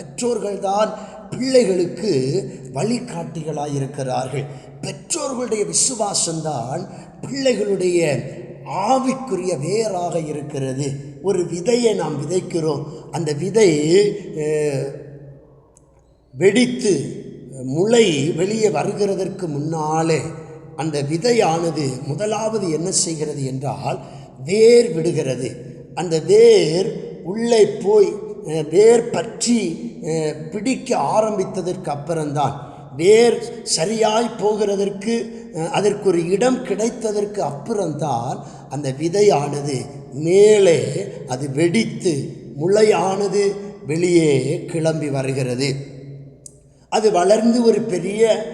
பெற்றோர்கள்தான் பிள்ளைகளுக்கு வழிகாட்டிகளாக இருக்கிறார்கள் பெற்றோர்களுடைய விசுவாசம்தான் பிள்ளைகளுடைய ஆவிக்குரிய வேராக இருக்கிறது. ஒரு விதையை நாம் விதைக்கிறோம். அந்த விதை வெடித்து முளை வெளியே வருகிறதற்கு முன்னாலே அந்த விதையானது முதலாவது என்ன செய்கிறது என்றால் வேர் விடுகிறது. அந்த வேர் உள்ளே போய் வேர் பற்றி பிடிக்க ஆரம்பித்ததற்கு அப்புறம்தான் வேர் சரியாய் போகிறதற்கு அதற்கு ஒரு இடம் கிடைத்ததற்கு அப்புறம்தான் அந்த விதையானது மேலே அது வெடித்து முளையானது வெளியே கிளம்பி வருகிறது. அது வளர்ந்து ஒரு பெரிய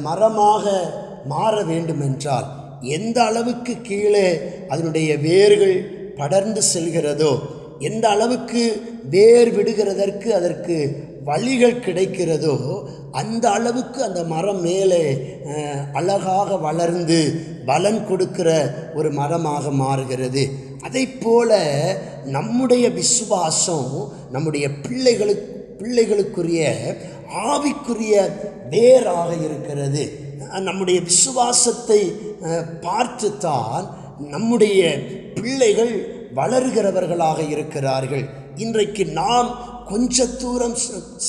மரமாக மாற வேண்டுமென்றால் எந்த அளவுக்கு கீழே அதனுடைய வேர்கள் படர்ந்து செல்கிறதோ எந்த அளவுக்கு வேர் விடுகிறதற்கு அதற்கு வழிகள் கிடைக்கிறதோ அந்த அளவுக்கு அந்த மரம் மேலே அழகாக வளர்ந்து பலன் கொடுக்கிற ஒரு மரமாக மாறுகிறது. அதை போல நம்முடைய விசுவாசம் நம்முடைய பிள்ளைகளுக்கு பிள்ளைகளுக்குரிய ஆவிக்குரிய வேராக இருக்கிறது. நம்முடைய விசுவாசத்தை பார்த்துத்தான் நம்முடைய பிள்ளைகள் வளருகிறவர்களாக இருக்கிறார்கள். இன்றைக்கு நாம் கொஞ்ச தூரம்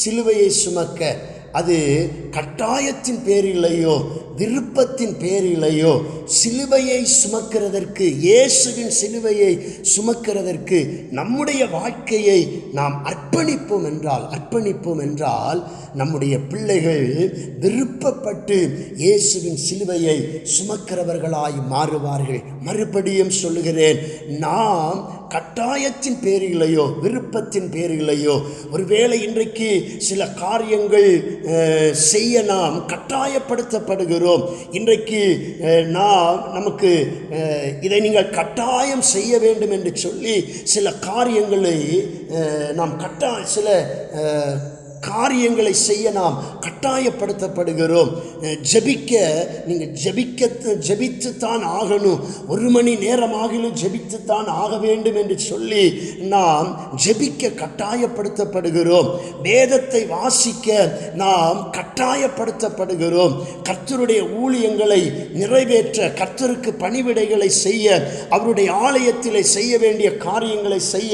சிலுவையை சுமக்க அது கட்டாயத்தின் பேரில்லையோ விருப்பத்தின் பேரிலையோ சிலுவையை சுமக்கிறதற்கு இயேசுவின் சிலுவையை சுமக்கிறதற்கு நம்முடைய வாழ்க்கையை நாம் அர்ப்பணிப்போம் என்றால் அர்ப்பணிப்போம் என்றால் நம்முடைய பிள்ளைகள் விருப்பப்பட்டு இயேசுவின் சிலுவையை சுமக்கிறவர்களாய் மாறுவார்கள். மறுபடியும் சொல்லுகிறேன் நாம் கட்டாயத்தின் பேரிலையோ விருப்பத்தின் பேரிலையோ ஒருவேளை இன்றைக்கு சில காரியங்கள் செய்ய நாம் கட்டாயப்படுத்தப்படுகிறோம் இன்றைக்கு நாம் நமக்கு இதை நீங்கள் கட்டாயம் செய்ய வேண்டும் என்று சொல்லி சில காரியங்களை நாம் கட்டாய சில காரியங்களை செய்ய நாம் கட்டாயப்படுத்தப்படுகிறோம். ஜபிக்க ஜெபிக்க நீங்கள் ஜபித்து ஜெபித்துத்தான் ஆகணும். ஒரு மணி நேரமாகிலும் ஜெபித்துத்தான் ஆக வேண்டும் என்று சொல்லி நாம் ஜெபிக்க கட்டாயப்படுத்தப்படுகிறோம். வேதத்தை வாசிக்க நாம் கட்டாயப்படுத்தப்படுகிறோம். கர்த்தருடைய ஊழியங்களை நிறைவேற்ற கர்த்தருக்கு பணிவிடைகளை செய்ய அவருடைய ஆலயத்திலே செய்ய வேண்டிய காரியங்களை செய்ய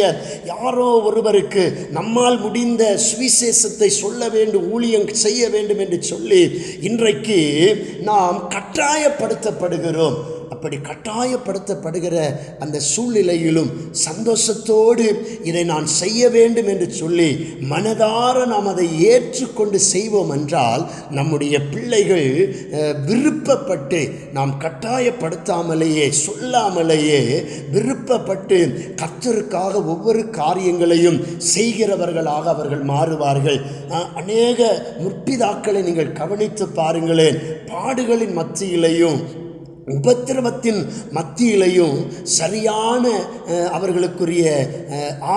யாரோ ஒருவருக்கு நம்மால் முடிந்த சுவிசேஷத்தை சொல்ல வேண்டும் ஊழியம் செய்ய வேண்டும் என்று சொல்லி இன்றைக்கு நாம் கட்டாயப்படுத்தப்படுகிறோம். அப்படி கட்டாயப்படுத்தப்படுகிற அந்த சூழ்நிலையிலும் சந்தோஷத்தோடு இதை நான் செய்ய வேண்டும் என்று சொல்லி மனதார நாம் அதை ஏற்றுக்கொண்டு செய்வோம் என்றால் நம்முடைய பிள்ளைகள் விருப்பப்பட்டு நாம் கட்டாயப்படுத்தாமலேயே சொல்லாமலேயே விருப்பப்பட்டு கர்த்தருக்காக ஒவ்வொரு காரியங்களையும் செய்கிறவர்களாக அவர்கள் மாறுவார்கள். அநேக முற்பிதாக்களை நீங்கள் கவனித்து பாருங்களேன். பாடுகளின் மத்தியிலையும் உபத்திரவத்தின் மத்தியிலையும் சரியான அவர்களுக்குரிய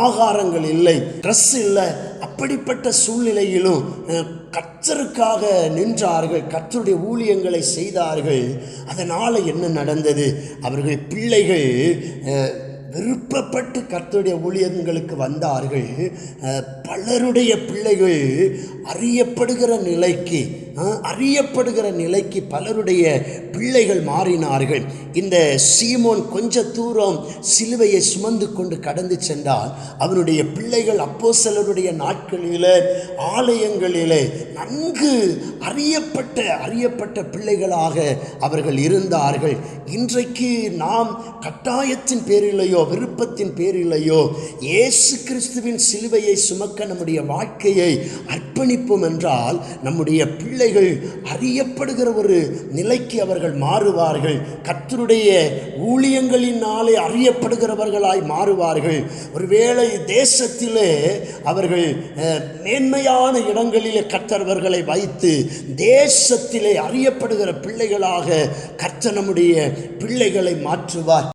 ஆகாரங்கள் இல்லை. ட்ரெஸ் இல்லை. அப்படிப்பட்ட சூழ்நிலையிலும் கற்றருக்காக நின்றார்கள் கர்த்தருடைய ஊழியங்களை செய்தார்கள். அதனால் என்ன நடந்தது? அவர்கள் பிள்ளைகள் விருப்பப்பட்டு கர்த்தருடைய ஊழியங்களுக்கு வந்தார்கள். பலருடைய பிள்ளைகள் அறியப்படுகிற நிலைக்கு அறியப்படுகிற நிலைக்கு பலருடைய பிள்ளைகள் மாறினார்கள். இந்த சீமோன் கொஞ்ச தூரம் சிலுவையை சுமந்து கொண்டு கடந்து சென்றால் அவனுடைய பிள்ளைகள் அப்போஸ்தலருடைய நாட்களிலே ஆலயங்களிலே நன்கு அறியப்பட்ட அறியப்பட்ட பிள்ளைகளாக அவர்கள் இருந்தார்கள். இன்றைக்கு நாம் கட்டாயத்தின் பேரிலேயோ விருப்பத்தின் பேரிலையோ இயேசு கிறிஸ்துவின் சிலுவையை சுமக்க நம்முடைய வாழ்க்கையை அர்ப்பணிப்போம் என்றால் நம்முடைய பிள்ளைகள் அறியப்படுகிற ஒரு நிலைக்கு அவர்கள் மாறுவார்கள். கத்தருடைய ஊழியங்களினாலே அறியப்படுகிறவர்களாய் மாறுவார்கள். ஒருவேளை தேசத்திலே அவர்கள் மேன்மையான இடங்களிலே கத்தர்வர்களை வைத்து தேசத்திலே அறியப்படுகிற பிள்ளைகளாக கர்த்தர் நம்முடைய பிள்ளைகளை மாற்றுவார்.